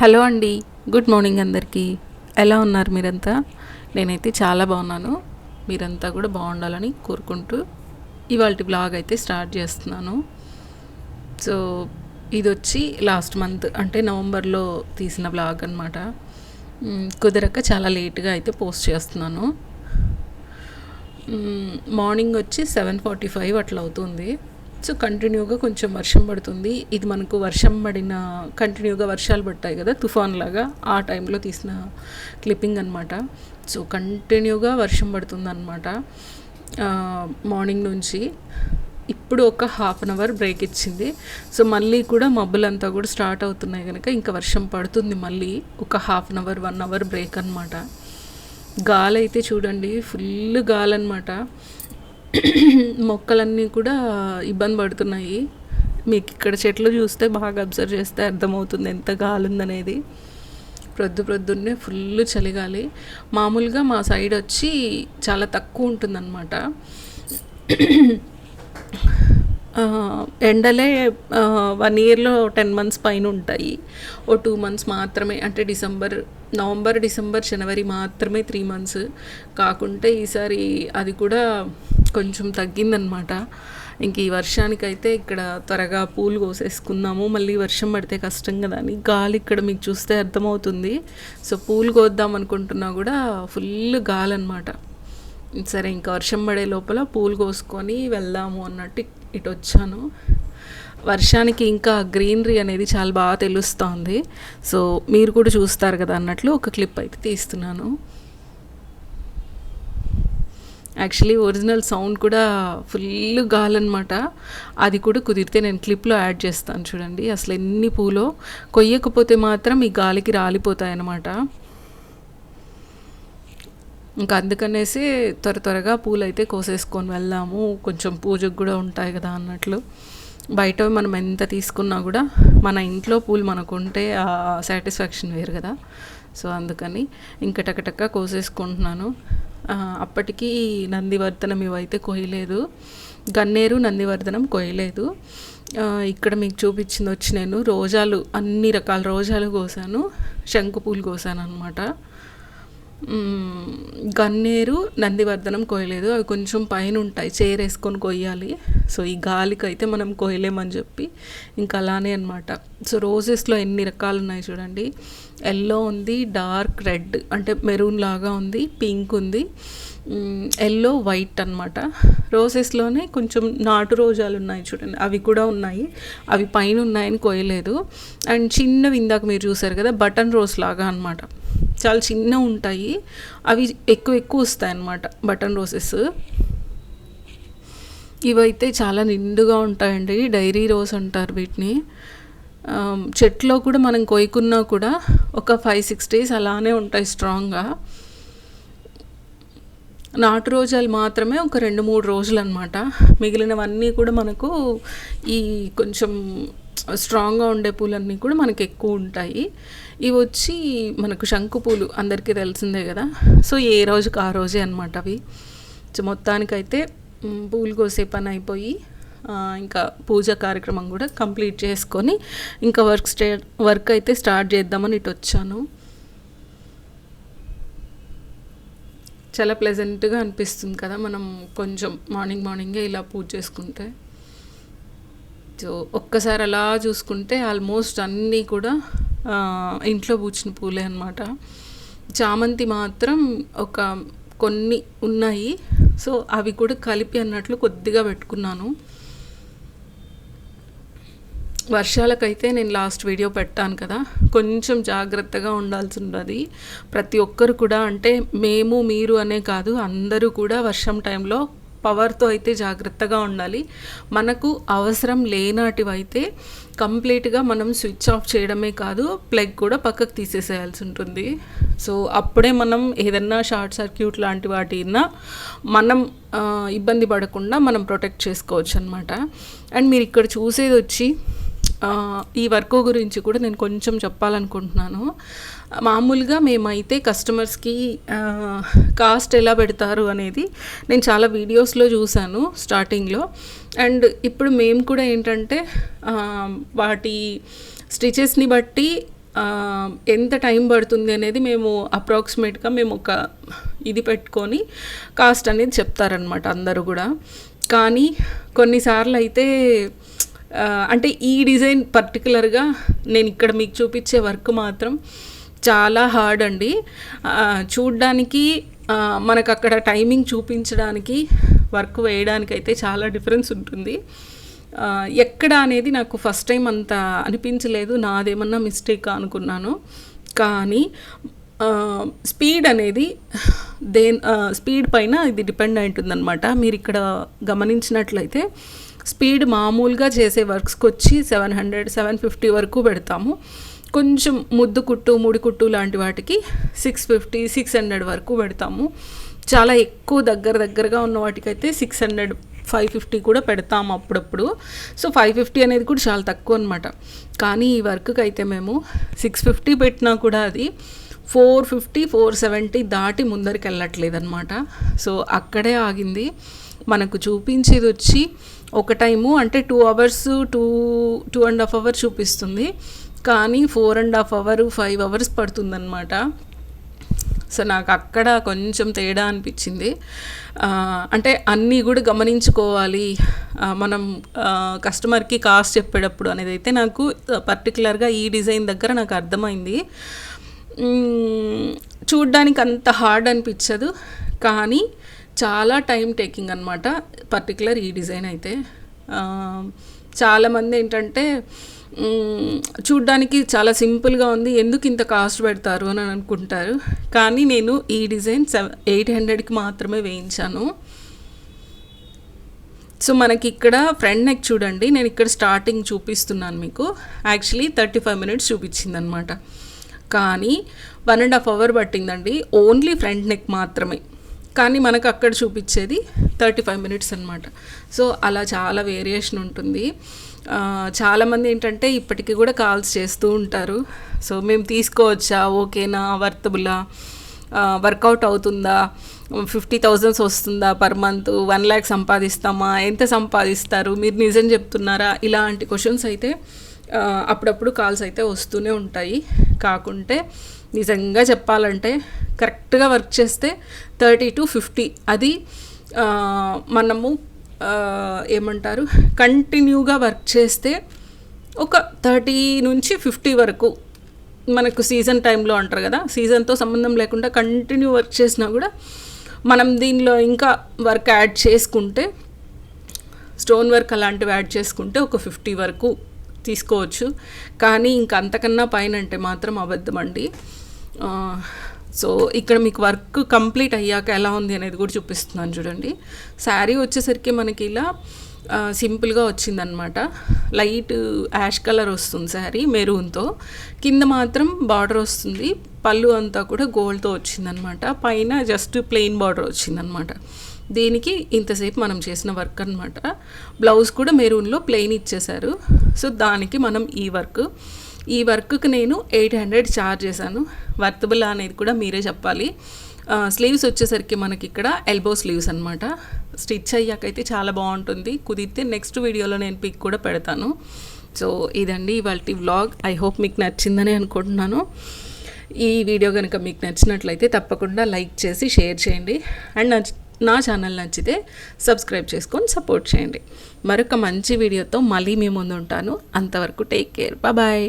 Hello అండి. Good morning అందరికీ. ఎలా ఉన్నారు మీరంతా? నేనైతే చాలా బాగున్నాను. మీరంతా కూడా బాగుండాలని కోరుకుంటూ ఇవాళ బ్లాగ్ అయితే స్టార్ట్ చేస్తున్నాను. సో ఇది వచ్చి లాస్ట్ మంత్ అంటే నవంబర్లో తీసిన బ్లాగ్ అనమాట కుదరక చాలా లేట్గా అయితే పోస్ట్ చేస్తున్నాను. మార్నింగ్ వచ్చి సెవెన్ ఫార్టీ ఫైవ్ అట్లా అవుతుంది. సో కంటిన్యూగా కొంచెం వర్షం పడుతుంది. ఇది మనకు వర్షం పడిన కంటిన్యూగా వర్షాలు పడతాయి కదా తుఫాన్ లాగా ఆ టైంలో తీసిన క్లిప్పింగ్ అనమాట సో కంటిన్యూగా వర్షం పడుతుంది అనమాట మార్నింగ్ నుంచి ఇప్పుడు ఒక హాఫ్ అన్ అవర్ బ్రేక్ ఇచ్చింది. సో మళ్ళీ కూడా మబ్బులంతా కూడా స్టార్ట్ అవుతున్నాయి కనుక ఇంకా వర్షం పడుతుంది మళ్ళీ ఒక half an hour one hour break అనమాట గాలి అయితే చూడండి ఫుల్ గాలి అనమాట మొక్కలన్నీ కూడా ఇబ్బంది పడుతున్నాయి. మీకు ఇక్కడ చెట్లు చూస్తే బాగా అబ్జర్వ్ చేస్తే అర్థమవుతుంది ఎంత గాలి ఉందనేది. ప్రొద్దు ప్రొద్దున్నే ఫుల్ చలిగాలి. మామూలుగా మా సైడ్ వచ్చి చాలా తక్కువ ఉంటుందన్నమాట. ఎండలే వన్ ఇయర్లో టెన్ మంత్స్ పైన ఉంటాయి. ఓ టూ మంత్స్ మాత్రమే అంటే డిసెంబర్ నవంబర్ డిసెంబర్ జనవరి మాత్రమే త్రీ మంత్స్. కాకుంటే ఈసారి అది కూడా కొంచెం తగ్గిందనమాట. ఇంక ఈ వర్షానికైతే ఇక్కడ త్వరగా పూలు కోసేసుకుందాము. మళ్ళీ వర్షం పడితే కష్టం కదా అని. గాలి ఇక్కడ మీకు చూస్తే అర్థమవుతుంది. సో పూలు కోద్దాం అనుకుంటున్నా కూడా ఫుల్ గాలి అనమాట సరే ఇంకా వర్షం పడే లోపల పూలు కోసుకొని వెళ్దాము అన్నట్టు ఇటు వచ్చాను. వర్షానికి ఇంకా గ్రీనరీ అనేది చాలా బాగా తెలుస్తోంది. సో మీరు కూడా చూస్తారు కదా అన్నట్లు ఒక క్లిప్ అయితే తీస్తున్నాను. యాక్చువల్లీ ఒరిజినల్ సౌండ్ కూడా ఫుల్ గాలన్నమాట. అది కూడా కుదిరితే నేను క్లిప్లో యాడ్ చేస్తాను చూడండి. అసలు ఎన్ని పూలో కొయ్యకపోతే మాత్రం ఈ గాలికి రాలిపోతాయన్నమాట. ఇంకా అందుకనేసి త్వర త్వరగా పూలు అయితే కోసేసుకొని వెళ్దాము. కొంచెం పూజకు కూడా ఉంటాయి కదా అన్నట్లు. బయట మనం ఎంత తీసుకున్నా కూడా మన ఇంట్లో పూలు మనకు ఉంటే ఆ సాటిస్ఫాక్షన్ వేరు కదా. సో అందుకని ఇంకా టకటక్క కోసేసుకుంటున్నాను. అప్పటికి నందివర్ధనం ఇవైతే కొయ్యలేదు. గన్నేరు నందివర్ధనం కొయ్యలేదు. ఇక్కడ మీకు చూపించింది వచ్చి నేను రోజాలు అన్ని రకాల రోజాలు కోసాను. శంకు పూలు కోసాను అనమాట గన్నేరు నందివర్ధనం కోయలేదు అవి కొంచెం పైన ఉంటాయి చైర్ వేసుకొని కొయ్యాలి. సో ఈ గాలికి అయితే మనం కోయలేమని చెప్పి ఇంకా అలానే అనమాట సో రోజెస్లో ఎన్ని రకాలు ఉన్నాయి చూడండి. ఎల్లో ఉంది డార్క్ రెడ్ అంటే మెరూన్ లాగా ఉంది పింక్ ఉంది. ఎల్లో వైట్ అనమాట రోజెస్లోనే కొంచెం నాటు రోజాలు ఉన్నాయి చూడండి. అవి కూడా ఉన్నాయి. అవి పైన ఉన్నాయని కోయలేదు అండ్ చిన్నవి ఇందాక మీరు చూసారు కదా బటన్ రోజ్ లాగా అనమాట చాలా చిన్నగా ఉంటాయి. అవి ఎక్కువ ఎక్కువ వస్తాయి అన్నమాట బటన్ రోసెస్ ఇవైతే చాలా నిండుగా ఉంటాయండి డైరీ రోజ్ అంటారు వీటిని. చెట్లో కూడా మనం కొయ్యకున్నా కూడా ఒక ఫైవ్ సిక్స్ డేస్ అలానే ఉంటాయి స్ట్రాంగ్గా. నాటు రోజాలు మాత్రమే ఒక రెండు మూడు రోజులు అనమాట మిగిలినవన్నీ కూడా మనకు ఈ కొంచెం స్ట్రాంగ్గా ఉండే పూలన్నీ కూడా మనకి ఎక్కువ ఉంటాయి. ఇవి వచ్చి మనకు శంకు పూలు అందరికీ తెలిసిందే కదా. సో ఏ రోజుకి ఆ రోజే అనమాట అవి. సో మొత్తానికైతే పూలు కోసే పని అయిపోయి ఇంకా పూజ కార్యక్రమం కూడా కంప్లీట్ చేసుకొని ఇంకా వర్క్ స్టే వర్క్ అయితే స్టార్ట్ చేద్దామని ఇటు వచ్చాను. చాలా ప్లెజెంట్గా అనిపిస్తుంది కదా మనం కొంచెం మార్నింగ్ మార్నింగే ఇలా పూజ చేసుకుంటే. సో ఒక్కసారి అలా చూసుకుంటే ఆల్మోస్ట్ అన్నీ కూడా ఇంట్లో పూచిన పూలే అనమాట చామంతి మాత్రం ఒక కొన్ని ఉన్నాయి. సో అవి కూడా కలిపి అన్నట్లు కొద్దిగా పెట్టుకున్నాను. వర్షాలకైతే నేను లాస్ట్ వీడియో పెట్టాను కదా. కొంచెం జాగ్రత్తగా ఉండాల్సి ఉన్నది ప్రతి ఒక్కరు కూడా అంటే మేము మీరు అనే కాదు అందరూ కూడా వర్షం టైంలో పవర్తో అయితే జాగ్రత్తగా ఉండాలి. మనకు అవసరం లేనాటివైతే కంప్లీట్గా మనం స్విచ్ ఆఫ్ చేయడమే కాదు ప్లగ్ కూడా పక్కకు తీసేసేయాల్సి ఉంటుంది. సో అప్పుడే మనం ఏదన్నా షార్ట్ సర్క్యూట్ లాంటి వాటినా మనం ఇబ్బంది పడకుండా మనం ప్రొటెక్ట్ చేసుకోవచ్చు అనమాట అండ్ మీరు ఇక్కడ చూసేది వచ్చి ఈ వర్క్ గురించి కూడా నేను కొంచెం చెప్పాలనుకుంటున్నాను. మామూలుగా మేమైతే కస్టమర్స్కి కాస్ట్ ఎలా పెడతారు అనేది నేను చాలా వీడియోస్లో చూశాను స్టార్టింగ్లో. అండ్ ఇప్పుడు మేము కూడా ఏంటంటే వాటి స్టిచెస్ని బట్టి ఎంత టైం పడుతుంది అనేది మేము అప్రాక్సిమేట్గా మేము ఒక ఇది పెట్టుకొని కాస్ట్ అనేది చెప్తారనమాట అందరూ కూడా. కానీ కొన్నిసార్లు అయితే అంటే ఈ డిజైన్ పర్టికులర్గా నేను ఇక్కడ మీకు చూపించే వర్క్ మాత్రం చాలా హార్డ్ అండి. చూడ్డానికి మనకు అక్కడ టైమింగ్ చూపించడానికి వర్క్ వేయడానికి అయితే చాలా డిఫరెన్స్ ఉంటుంది. ఎక్కడ అనేది నాకు ఫస్ట్ టైం అంత అనిపించలేదు. నాదేమన్నా మిస్టేక్ అనుకున్నాను. కానీ స్పీడ్ అనేది దే స్పీడ్ పైన ఇది డిపెండ్ అయి ఉంటుందన్నమాట. మీరు ఇక్కడ గమనించినట్లయితే స్పీడ్ మామూలుగా చేసే వర్క్స్కి వచ్చి సెవెన్ హండ్రెడ్ సెవెన్ ఫిఫ్టీ వరకు పెడతాము. కొంచెం ముద్దు కుట్టు ముడి కుట్టు లాంటి వాటికి సిక్స్ ఫిఫ్టీ సిక్స్ హండ్రెడ్ వరకు పెడతాము. చాలా ఎక్కువ దగ్గర దగ్గరగా ఉన్న వాటికైతే సిక్స్ హండ్రెడ్ ఫైవ్ ఫిఫ్టీ కూడా పెడతాము అప్పుడప్పుడు. సో ఫైవ్ ఫిఫ్టీ అనేది కూడా చాలా తక్కువ అనమాట కానీ ఈ వర్క్కి అయితే మేము సిక్స్ ఫిఫ్టీ పెట్టినా కూడా అది ఫోర్ ఫిఫ్టీ ఫోర్ సెవెంటీ దాటి ముందరికి వెళ్ళట్లేదు అనమాట సో అక్కడే ఆగింది. మనకు చూపించేది వచ్చి ఒక టైము అంటే two hours two two and half hour చూపిస్తుంది. కానీ four and half hour five hours పడుతుందన్నమాట. So నాకు అక్కడ కొంచెం తేడా అనిపించింది. అంటే అన్నీ కూడా గమనించుకోవాలి. మనం కస్టమర్కి కాస్ట్ చెప్పేటప్పుడు అనేది అయితే నాకు పర్టికులర్గా ఈ డిజైన్ దగ్గర నాకు అర్థమైంది. చూడ్డానికి అంత హార్డ్ అనిపించదు. కానీ చాలా టైం టేకింగ్ అనమాట పర్టికులర్ ఈ డిజైన్ అయితే. చాలామంది ఏంటంటే చూడ్డానికి చాలా సింపుల్గా ఉంది ఎందుకు ఇంత కాస్ట్ పెడతారు అని అనుకుంటారు. కానీ నేను ఈ డిజైన్ సెవెన్ ఎయిట్ హండ్రెడ్కి మాత్రమే వేయించాను. సో మనకి ఇక్కడ ఫ్రంట్ నెక్ చూడండి నేను ఇక్కడ స్టార్టింగ్ చూపిస్తున్నాను మీకు. యాక్చువల్లీ థర్టీ ఫైవ్ మినిట్స్ చూపించింది అనమాట కానీ వన్ అండ్ హాఫ్ అవర్ పట్టిందండి ఓన్లీ ఫ్రంట్ నెక్ మాత్రమే. కానీ మనకు అక్కడ చూపించేది థర్టీ ఫైవ్ మినిట్స్ అనమాట సో అలా చాలా వేరియేషన్ ఉంటుంది. చాలామంది ఏంటంటే ఇప్పటికీ కూడా కాల్స్ చేస్తూ ఉంటారు. సో మేము తీసుకోవచ్చా? ఓకేనా? వర్తబులా? వర్కౌట్ అవుతుందా? ఫిఫ్టీ థౌజండ్స్ వస్తుందా పర్ మంత్? వన్ ల్యాక్ సంపాదిస్తామా? ఎంత సంపాదిస్తారు? మీరు నిజం చెప్తున్నారా? ఇలాంటి క్వశ్చన్స్ అయితే అప్పుడప్పుడు కాల్స్ అయితే వస్తూనే ఉంటాయి. కాకుంటే నిజంగా చెప్పాలంటే కరెక్ట్గా వర్క్ చేస్తే థర్టీ టు ఫిఫ్టీ. అది మనము ఏమంటారు కంటిన్యూగా వర్క్ చేస్తే ఒక థర్టీ నుంచి ఫిఫ్టీ వరకు మనకు సీజన్ టైంలో అంటారు కదా సీజన్తో సంబంధం లేకుండా కంటిన్యూ వర్క్ చేసినా కూడా మనం దీనిలో ఇంకా వర్క్ యాడ్ చేసుకుంటే స్టోన్ వర్క్ అలాంటివి యాడ్ చేసుకుంటే ఒక ఫిఫ్టీ వరకు తీసుకోవచ్చు. కానీ ఇంక అంతకన్నా పైన అంటే మాత్రం అబద్ధం అండి. సో ఇక్కడ మీకు వర్క్ కంప్లీట్ అయ్యాక ఎలా ఉంది అనేది కూడా చూపిస్తున్నాను చూడండి. శారీ వచ్చేసరికి మనకి ఇలా సింపుల్గా వచ్చిందనమాట లైట్ యాష్ కలర్ వస్తుంది శారీ మెరూన్తో కింద మాత్రం బార్డర్ వస్తుంది. పళ్ళు అంతా కూడా గోల్డ్తో వచ్చిందనమాట పైన జస్ట్ ప్లెయిన్ బార్డర్ వచ్చిందనమాట దీనికి ఇంతసేపు మనం చేసిన వర్క్ అనమాట బ్లౌజ్ కూడా మెరూన్లో ప్లెయిన్ ఇచ్చేశారు. సో దానికి మనం ఈ వర్క్. ఈ వర్క్కి నేను ఎయిట్ హండ్రెడ్ ఛార్జ్ చేశాను. వర్తబుల్ అనేది కూడా మీరే చెప్పాలి. స్లీవ్స్ వచ్చేసరికి మనకి ఇక్కడ ఎల్బో స్లీవ్స్ అనమాట స్టిచ్ అయ్యాకైతే చాలా బాగుంటుంది. కుదిరితే నెక్స్ట్ వీడియోలో నేను పిక్ కూడా పెడతాను. సో ఇదండి ఇవాళ వ్లాగ్. ఐ హోప్ మీకు నచ్చిందని అనుకుంటున్నాను. ఈ వీడియో కనుక మీకు నచ్చినట్లయితే తప్పకుండా లైక్ చేసి షేర్ చేయండి. అండ్ నా నా ఛానల్ నచ్చితే సబ్స్క్రైబ్ చేసుకొని సపోర్ట్ చేయండి. మరొక మంచి వీడియోతో మళ్ళీ మీ ముందు ఉంటాను అంతవరకు టేక్ కేర్ బాయ్